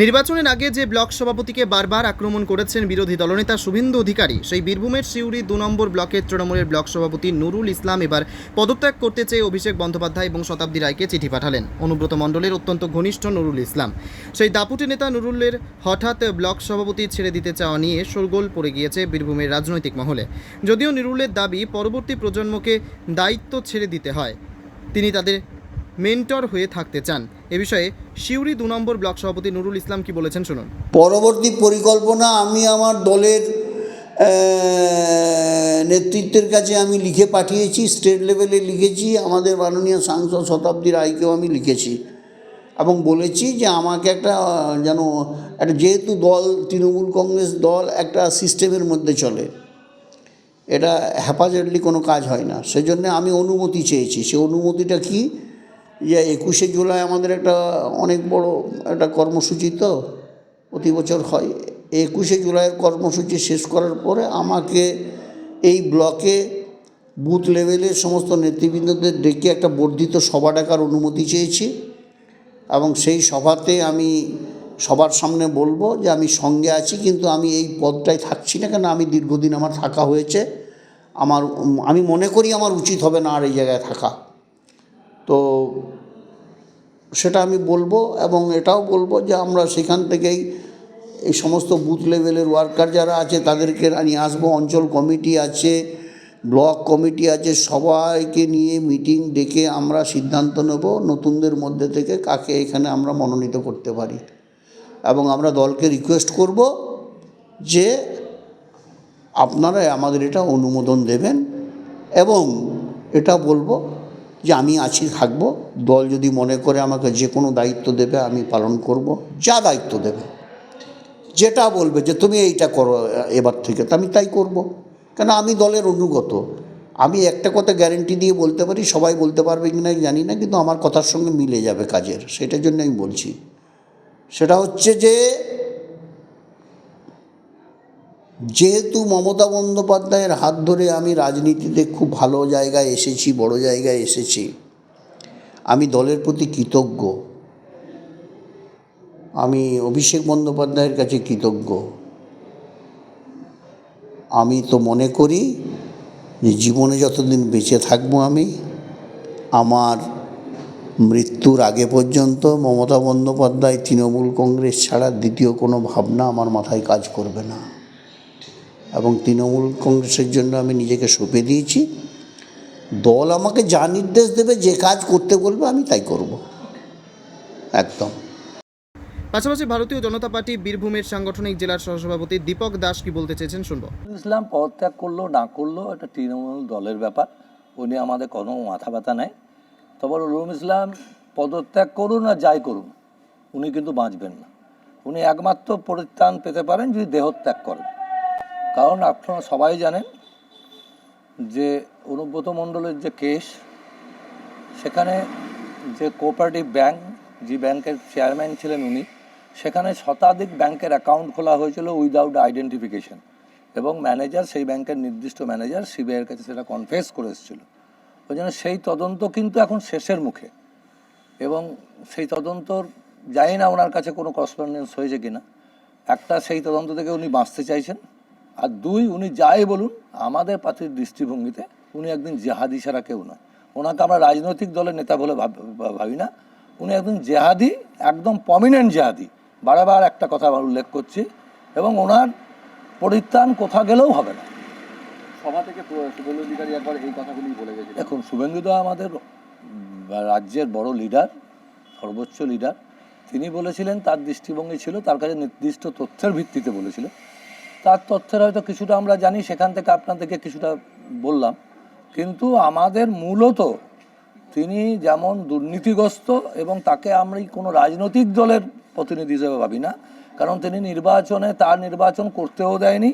নির্বাচনের আগে যে ব্লক সভাপতিকে বারবার আক্রমণ করেছেন বিরোধী দলনেতা শুভেন্দু অধিকারী, সেই বীরভূমের সিউড়ি দু নম্বর ব্লকের তৃণমূলের ব্লক সভাপতি নুরুল ইসলাম এবার পদত্যাগ করতে চেয়ে অভিষেক বন্দ্যোপাধ্যায় এবং শতাব্দী রায়কে চিঠি পাঠালেন। অনুব্রত মণ্ডলের অত্যন্ত ঘনিষ্ঠ নুরুল ইসলাম। সেই দাপুটে নেতা নুরুলের হঠাৎ ব্লক সভাপতি ছেড়ে দিতে চাওয়া নিয়ে শোরগোল পড়ে গিয়েছে বীরভূমের রাজনৈতিক মহলে। যদিও নুরুলের দাবি, পরবর্তী প্রজন্মকে দায়িত্ব ছেড়ে দিতে হয়, তিনি তাদের মেন্টর হয়ে থাকতে চান। এ বিষয়ে সিউড়ি দু নম্বর ব্লক সভাপতি নুরুল ইসলাম কি বলেছেন শুনুন। পরবর্তী পরিকল্পনা আমি আমার দলের নেতৃত্বের কাছে আমি লিখে পাঠিয়েছি, স্টেট লেভেলে লিখেছি, আমাদের মাননীয় সাংসদ শতাব্দী রায়কেও আমি লিখেছি। এবং বলেছি যে আমাকে একটা, যেন একটা যেহেতু দল, তৃণমূল কংগ্রেস দল একটা সিস্টেমের মধ্যে চলে। এটা হ্যাপাজেটলি কোনো কাজ হয় না। সেজন্য আমি অনুমতি চেয়েছি। সে অনুমতিটা কি? যে একুশে জুলাই আমাদের একটা অনেক বড় একটা কর্মসূচি তো, প্রতি বছর হয়। একুশে জুলাইয়ের কর্মসূচি শেষ করার পরে আমাকে এই ব্লকে বুথ লেভেলে সমস্ত নেতৃবৃন্দদের ডেকে একটা বর্ধিত সভা ডাকার অনুমতি চেয়েছি এবং সেই সভাতে আমি সবার সামনে বলব যে আমি সঙ্গে আছি, কিন্তু আমি এই পদটায় থাকছি না কেন? আমি দীর্ঘদিন আমার থাকা হয়েছে। আমার, আমি মনে করি আমার উচিত হবে না আর এই জায়গায় থাকা। তো সেটা আমি বলব এবং এটাও বলব যে আমরা সেখান থেকেই এই সমস্ত বুথ লেভেলের ওয়ার্কার যারা আছে তাদেরকে নিয়ে আসব। অঞ্চল কমিটি আছে, ব্লক কমিটি আছে, সবাইকে নিয়ে মিটিং ডেকে আমরা সিদ্ধান্ত নেব নতুনদের মধ্যে থেকে কাকে এখানে আমরা মনোনীত করতে পারি। এবং আমরা দলকে রিকোয়েস্ট করব যে আপনারা আমাদের এটা অনুমোদন দেবেন এবং এটা বলব যে আমি আছি, থাকব। দল যদি মনে করে আমাকে যে কোনো দায়িত্ব দেবে, আমি পালন করব। যা দায়িত্ব দেবে। যেটা বলবে যে তুমি এইটা করো এবার থেকে, তো আমি তাই করব। কেন আমি দলের অনুগত। আমি একটা কথা গ্যারেন্টি দিয়ে বলতে পারি, সবাই বলতে পারবে কি না জানি না, কিন্তু আমার কথার সঙ্গে মিলে যাবে কাজের। সেটার জন্য আমি বলছি। সেটা হচ্ছে যে যেহেতু মমতা বন্দ্যোপাধ্যায়ের হাত ধরে আমি রাজনীতিতে খুব ভালো জায়গায় এসেছি, বড় জায়গায় এসেছি, আমি দলের প্রতি কৃতজ্ঞ। আমি অভিষেক বন্দ্যোপাধ্যায়ের কাছে কৃতজ্ঞ। আমি তো মনে করি যে জীবনে যতদিন বেঁচে থাকব আমি, আমার মৃত্যুর আগে পর্যন্ত মমতা বন্দ্যোপাধ্যায়, তৃণমূল কংগ্রেস ছাড়া দ্বিতীয় কোনো ভাবনা আমার মাথায় কাজ করবে না। এবং তৃণমূল কংগ্রেসের জন্য আমি নিজেকে সঁপে দিয়েছি। দল আমাকে যা নির্দেশ দেবে যে কাজ করতে বলবে আমি তাই করব। একদম। পাশাপাশি ভারতীয় জনতা পার্টি বীরভূমের সাংগঠনিক জেলার সহসভাপতি দীপক দাস কি বলতে চেয়েছেন শুনব। ইসলাম পদত্যাগ করল না করল এটা তৃণমূল দলের ব্যাপার। উনি আমাদের কোনো মাথা ব্যথা নেই। তবে রুম ইসলাম পদত্যাগ করুন আর যাই করুন উনি কিন্তু বাঁচবেন না। উনি একমাত্র পরিত্রাণ পেতে পারেন যদি দেহত্যাগ করেন। কারণ আপনারা সবাই জানেন যে অনুব্রত মণ্ডলের যে কেস, সেখানে যে কোঅপারেটিভ ব্যাংক যে ব্যাংকের চেয়ারম্যান ছিলেন উনি, সেখানে শতাধিক ব্যাংকের অ্যাকাউন্ট খোলা হয়েছিল উইদাউট আইডেন্টিফিকেশন এবং ম্যানেজার সেই ব্যাংকের নির্দিষ্ট ম্যানেজার সিবিআইয়ের কাছে সেটা কনফেস করে এসেছিল। ওই জন্য সেই তদন্ত কিন্তু এখন শেষের মুখে এবং সেই তদন্তর, জানি না ওনার কাছে কোনো করসপন্ডেন্স হয়েছে কিনা। একটা সেই তদন্ত থেকে উনি বাঁচতে চাইছেন। আর দুই উনি যাই বলুন আমাদের পার্টির দৃষ্টিভঙ্গিতে উনি একদিন জেহাদি ছাড়া কেউ নয়। ওনাকে আমরা রাজনৈতিক দলের নেতা বলে ভাব- না। উনি একদিন জেহাদি একদম পমিনেন্ট জেহাদি। বারবার একটা কথা আমরা উল্লেখ করছি এবং ওনার পরিত্রাণ কোথা গেলেও হবে না। সভা থেকে শুভেন্দু অধিকারী একবার এই কথাগুলি বলে গেছিলেন দেখুন শুভেন্দুদা আমাদের রাজ্যের বড় লিডার সর্বোচ্চ লিডার তিনি বলেছিলেন তার দৃষ্টিভঙ্গি ছিল তার কাছে নির্দিষ্ট তথ্যের ভিত্তিতে বলেছিল। তার তথ্যের হয়তো কিছুটা আমরা জানি, সেখান থেকে আপনাদেরকে কিছুটা বললাম। কিন্তু আমাদের মূলত তিনি যেমন দুর্নীতিগ্রস্ত এবং তাকে আমরা কোনো রাজনৈতিক দলের প্রতিনিধি হিসেবে ভাবি না, কারণ তিনি নির্বাচনে, তার নির্বাচন করতেও দেয়নি,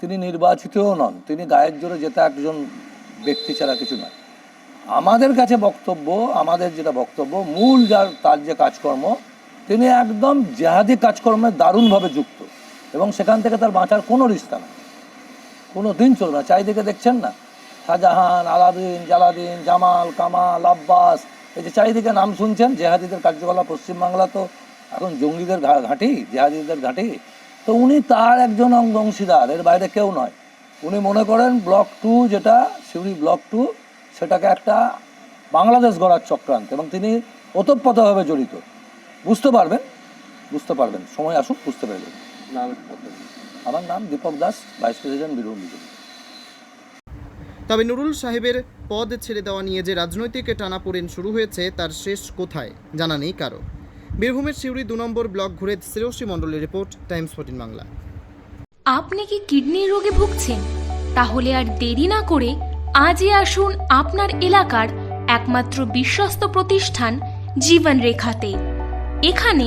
তিনি নির্বাচিতও নন। তিনি গায়ের জোরে যেতে একজন ব্যক্তি ছাড়া কিছু নয়। আমাদের কাছে বক্তব্য, আমাদের যেটা বক্তব্য, মূল যার, তার যে কাজকর্ম, তিনি একদম জেহাদি কাজকর্মে দারুণভাবে যুক্ত। এবং সেখান থেকে তার বাঁচার কোনো রিস্তা না। কোনো দিন চলবে না। চারিদিকে দেখছেন না? শাহজাহান, আলাদিন, জালাদিন, জামাল, কামাল, আব্বাস, এই যে চারিদিকে নাম শুনছেন, জেহাদিদের কার্যকলাপ পশ্চিমবাংলা তো এখন জঙ্গিদের ঘাঁটি, জেহাদিদের ঘাঁটি। তো উনি তার একজন অঙ্গ- অংশীদার, এর বাইরে কেউ নয়। উনি মনে করেন ব্লক টু যেটা সিউড়ি ব্লক টু, সেটাকে একটা বাংলাদেশ গড়ার চক্রান্ত এবং তিনি ওতপ্রোতভাবে জড়িত। বুঝতে পারবেন? বুঝতে পারবেন। সময় আসুক, বুঝতে পারবেন নাম। আমার নাম Deepak Das vice president Birbhum BJP. তবে নুরুল সাহেবের পদ ছেড়ে দেওয়া নিয়ে যে রাজনৈতিক টানাপোড়েন শুরু হয়েছে তার শেষ কোথায় জানা নেই কারও। বীরভূমের সিউড়ি দু নম্বর ব্লক ঘুরে শ্রেয়সী মণ্ডলের রিপোর্ট টাইমস ফোর্টিন বাংলা। আপনি কি কিডনির রোগে ভুগছেন? তাহলে আর দেরি না করে আজই আসুন আপনার এলাকার একমাত্র বিশ্বস্ত প্রতিষ্ঠান জীবন রেখাতে এখানে